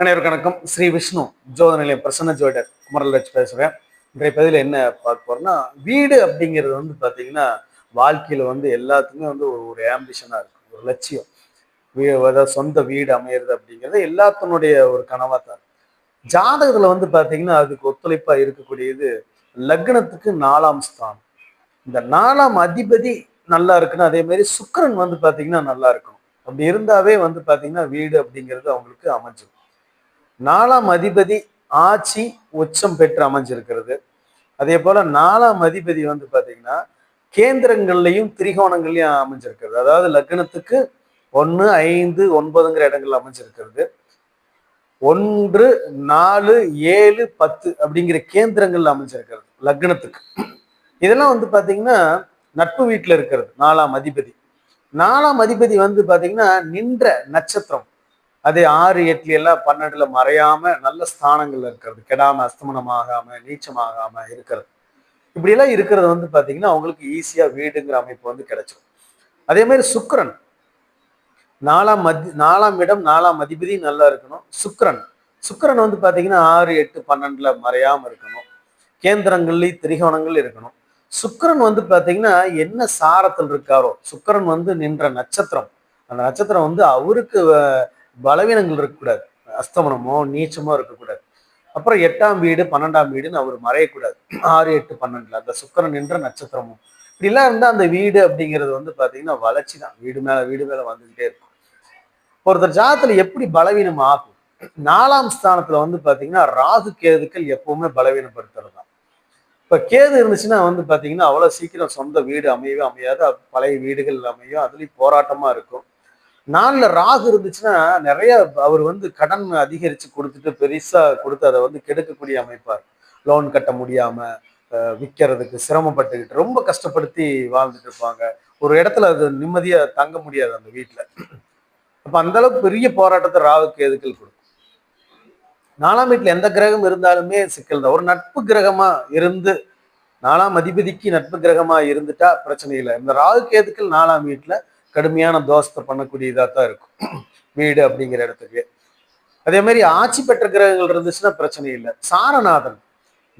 அனைவருக்கு வணக்கம். ஸ்ரீ விஷ்ணு ஜோத நிலையம் பிரசன்ன ஜோடர் குமரலட்சி பேசுகிறேன் இன்றைய பதிவில் என்ன பார்க்க போறோம்னா வீடு அப்படிங்கிறது வந்து பார்த்தீங்கன்னா வாழ்க்கையில் வந்து எல்லாத்துக்குமே வந்து ஒரு ஒரு ஆம்பிஷனாக இருக்கும் ஒரு லட்சியம். அதாவது சொந்த வீடு அமையிறது அப்படிங்கிறது எல்லாத்தினுடைய ஒரு கனவாக தான் ஜாதகத்தில் வந்து பார்த்தீங்கன்னா அதுக்கு ஒத்துழைப்பாக இருக்கக்கூடியது லக்னத்துக்கு நாலாம் ஸ்தானம். இந்த நாலாம் அதிபதி நல்லா இருக்குன்னு அதே மாதிரி சுக்கிரன் வந்து பார்த்தீங்கன்னா நல்லா இருக்கணும். அப்படி இருந்தாவே வந்து பார்த்தீங்கன்னா வீடு அப்படிங்கிறது அவங்களுக்கு அமைஞ்சிடும் நாலாம் அதிபதி ஆட்சி உச்சம் பெற்று அமைஞ்சிருக்கிறது. அதே போல நாலாம் அதிபதி வந்து பாத்தீங்கன்னா கேந்திரங்கள்லையும் திரிகோணங்கள்லையும் அமைஞ்சிருக்கிறது. அதாவது லக்னத்துக்கு ஒன்று ஐந்து ஒன்பதுங்கிற இடங்கள்ல அமைஞ்சிருக்கிறது. ஒன்று நாலு ஏழு பத்து அப்படிங்கிற கேந்திரங்கள்ல அமைஞ்சிருக்கிறது லக்னத்துக்கு. இதெல்லாம் வந்து பாத்தீங்கன்னா நட்பு வீட்டில் இருக்கிறது நாலாம் அதிபதி. நாலாம் அதிபதி வந்து பாத்தீங்கன்னா நின்ற நட்சத்திரம். அதே ஆறு எட்டுல எல்லாம் பன்னெண்டுல மறையாம நல்ல ஸ்தானங்கள்ல இருக்கிறது. கெடாம அஸ்தமனம் ஆகாம நீச்சமாகாம இருக்கிறது. இப்படி எல்லாம் இருக்கிறது வந்து பாத்தீங்கன்னா அவங்களுக்கு ஈஸியா வீடுங்கிற அமைப்பு வந்து கிடைச்சிடும் அதே மாதிரி சுக்கரன். நாலாம் மதி நாலாம் இடம் நாலாம் அதிபதி நல்லா இருக்கணும். சுக்கரன். சுக்கரன் வந்து பாத்தீங்கன்னா ஆறு எட்டு பன்னெண்டுல மறையாம இருக்கணும். கேந்திரங்கள்லயும் திரிகோணங்கள் இருக்கணும். சுக்கரன் வந்து பாத்தீங்கன்னா என்ன சாரத்தில் இருக்காரோ சுக்கரன் வந்து நின்ற நட்சத்திரம். அந்த நட்சத்திரம் வந்து அவருக்கு பலவீனங்கள் இருக்கக்கூடாது. அஸ்தமனமோ நீச்சமோ இருக்கக்கூடாது. அப்புறம் எட்டாம் வீடு பன்னெண்டாம் வீடுன்னு அவர் மறையக்கூடாது. ஆறு எட்டு பன்னெண்டுல அந்த சுக்கிரன் என்ற நட்சத்திரமும். இப்படிலாம் இருந்தா அந்த வீடு அப்படிங்கிறது வந்து பாத்தீங்கன்னா வளர்ச்சி தான். வீடு மேல வீடு மேல வந்துகிட்டே இருக்கும். ஒருத்தர் ஜாதத்தில் எப்படி பலவீனம் ஆகும்? நாலாம் ஸ்தானத்துல வந்து பாத்தீங்கன்னா ராகு கேதுக்கள் எப்பவுமே பலவீனப்படுத்துறது தான் இப்ப கேது இருந்துச்சுன்னா வந்து பாத்தீங்கன்னா அவ்வளவு சீக்கிரம் சொந்த வீடு அமையவே அமையாது. பழைய வீடுகள் அமையும். அதுலயும் போராட்டமா இருக்கும். நாலுல ராகு இருந்துச்சுன்னா நிறைய அவர் வந்து கடன் அதிகரிச்சு கொடுத்துட்டு பெருசா கொடுத்து அதை வந்து கெடுக்கக்கூடிய அமைப்பார். லோன் கட்ட முடியாம விற்கிறதுக்கு சிரமப்பட்டுக்கிட்டு ரொம்ப கஷ்டப்படுத்தி வாழ்ந்துட்டு இருப்பாங்க. ஒரு இடத்துல அது நிம்மதியா தங்க முடியாது அந்த வீட்டுல அப்ப அந்த அளவுக்கு பெரிய போராட்டத்தை ராகு எதுக்கள் கொடுக்கும்? நாலாம் வீட்டில் எந்த கிரகம் இருந்தாலுமே சிக்கல் தான். ஒரு நட்பு கிரகமா இருந்து நாலாம் அதிபதிக்கு நட்பு கிரகமா இருந்துட்டா பிரச்சனை இல்லை. இந்த ராகு கேதுக்கள் நாலாம் வீட்டில் கடுமையான தோஷத்தை பண்ணக்கூடியதா தான் இருக்கும். வீடு அப்படிங்கிற இடத்துக்கு அதே மாதிரி ஆட்சி பெற்ற கிரகங்கள் இருந்துச்சுன்னா பிரச்சனை இல்லை. சாரநாதன்.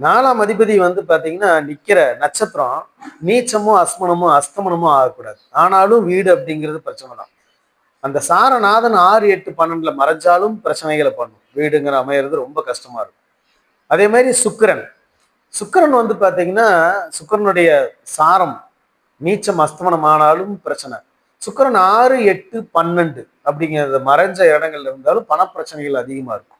நாலாம் அதிபதி வந்து பாத்தீங்கன்னா நிக்கிற நட்சத்திரம் நீச்சமும் அஸ்மனமும் அஸ்தமனமும் ஆகக்கூடாது. ஆனாலும் வீடு அப்படிங்கிறது பிரச்சனை தான். அந்த சாரநாதன் ஆறு எட்டு பன்னெண்டுல மறைஞ்சாலும் பிரச்சனைகளை பண்ணும். வீடுங்கிற அமையிறது ரொம்ப கஷ்டமா இருக்கும். அதே மாதிரி சுக்கிரன். சுக்கரன் வந்து பாத்தீங்கன்னா சுக்கிரனுடைய சாரம் நீச்சம் அஸ்தமனம் ஆனாலும் பிரச்சனை. சுக்கிரன் ஆறு எட்டு பன்னெண்டு அப்படிங்கிறத மறைஞ்ச இடங்கள்ல இருந்தாலும் பணப்பிரச்சனைகள் அதிகமா இருக்கும்.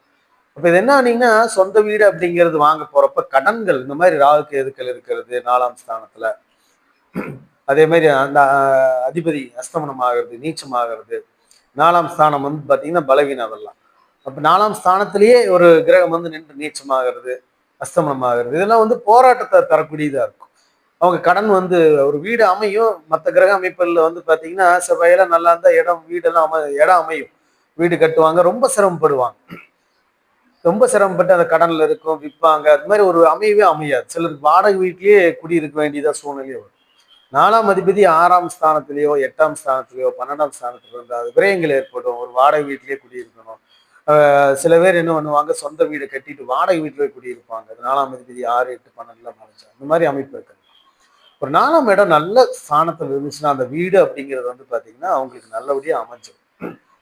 அப்ப இது என்ன ஆனீங்கன்னா சொந்த வீடு அப்படிங்கிறது வாங்க போறப்ப கடன்கள் இந்த மாதிரி ராகு கேதுக்கள் இருக்கிறது நாலாம் ஸ்தானத்துல. அதே மாதிரி அந்த அதிபதி அஸ்தமனம் ஆகிறது நீச்சம் ஆகிறது நாலாம் ஸ்தானம் வந்து பார்த்தீங்கன்னா பலவீனம் அதெல்லாம். அப்போ நாலாம் ஸ்தானத்திலேயே ஒரு கிரகம் வந்து நின்று நீச்சமாகிறது அஸ்தமனம் ஆகிறது இதெல்லாம் வந்து போராட்டத்தை தரக்கூடியதாக இருக்கும். அவங்க கடன் வந்து ஒரு வீடு அமையும். மற்ற கிரக அமைப்புகளில் வந்து பார்த்தீங்கன்னா செவ்வாயெல்லாம் நல்லா இருந்தால் இடம் வீடெல்லாம் அமை இடம் அமையும். வீடு கட்டுவாங்க. ரொம்ப சிரமப்படுவாங்க. ரொம்ப சிரமப்பட்டு அந்த கடனில் இருக்கும் விற்பாங்க அது மாதிரி ஒரு அமையவே அமையாது. சிலருக்கு வாடகை வீட்லேயே குடியிருக்க வேண்டியதா சூழ்நிலையோ வரும். நாலாம் அதிபதி ஆறாம் ஸ்தானத்திலேயோ எட்டாம் ஸ்தானத்திலேயோ பன்னெண்டாம் ஸ்தானத்திலயோ இருந்தால் அது விரயங்கள் ஏற்படும். ஒரு வாடகை வீட்டிலேயே குடியிருக்கணும். சில பேர் என்ன பண்ணுவாங்க சொந்த வீடு கட்டிட்டு வாடகை வீட்டிலே குடியிருப்பாங்க. நாலாம் அதிபதி ஆறு எட்டு பன்னெண்டுலாம் மறைச்சா இந்த மாதிரி அமைப்பு இருக்குது ஒரு நாலாம் இடம் நல்ல ஸ்தானத்தில் இருந்துச்சுன்னா அந்த வீடு அப்படிங்கிறது வந்து பாத்தீங்கன்னா அவங்களுக்கு நல்லபடியாக அமைஞ்சிடும்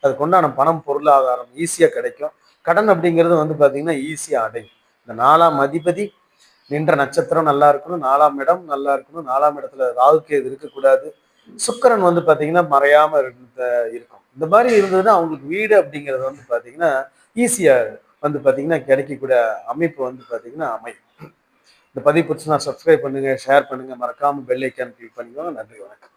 அதுக்கு உண்டான பணம் பொருளாதாரம் ஈஸியா கிடைக்கும். கடன் அப்படிங்கிறது வந்து பாத்தீங்கன்னா ஈஸியா அடையும். இந்த நாலாம் அதிபதி நின்ற நட்சத்திரம் நல்லா இருக்கணும் நாலாம் இடம் நல்லா இருக்கணும் நாலாம் இடத்துல ராகுக்கேது இருக்கக்கூடாது. சுக்கிரன் வந்து பாத்தீங்கன்னா மறையாம இருந்த இருக்கும். இந்த மாதிரி இருந்ததுன்னா அவங்களுக்கு வீடு அப்படிங்கிறது வந்து பாத்தீங்கன்னா ஈஸியா வந்து பாத்தீங்கன்னா கிடைக்கக்கூடிய அமைப்பு வந்து பாத்தீங்கன்னா அமையும். இந்த பதிவு பிடிச்சி நான் சப்ஸ்கிரைப் பண்ணுங்க ஷேர் பண்ணுங்க. மறக்காம பெல் ஐக்கான் கிளிக் பண்ணிக்கோங்க. நன்றி வணக்கம்.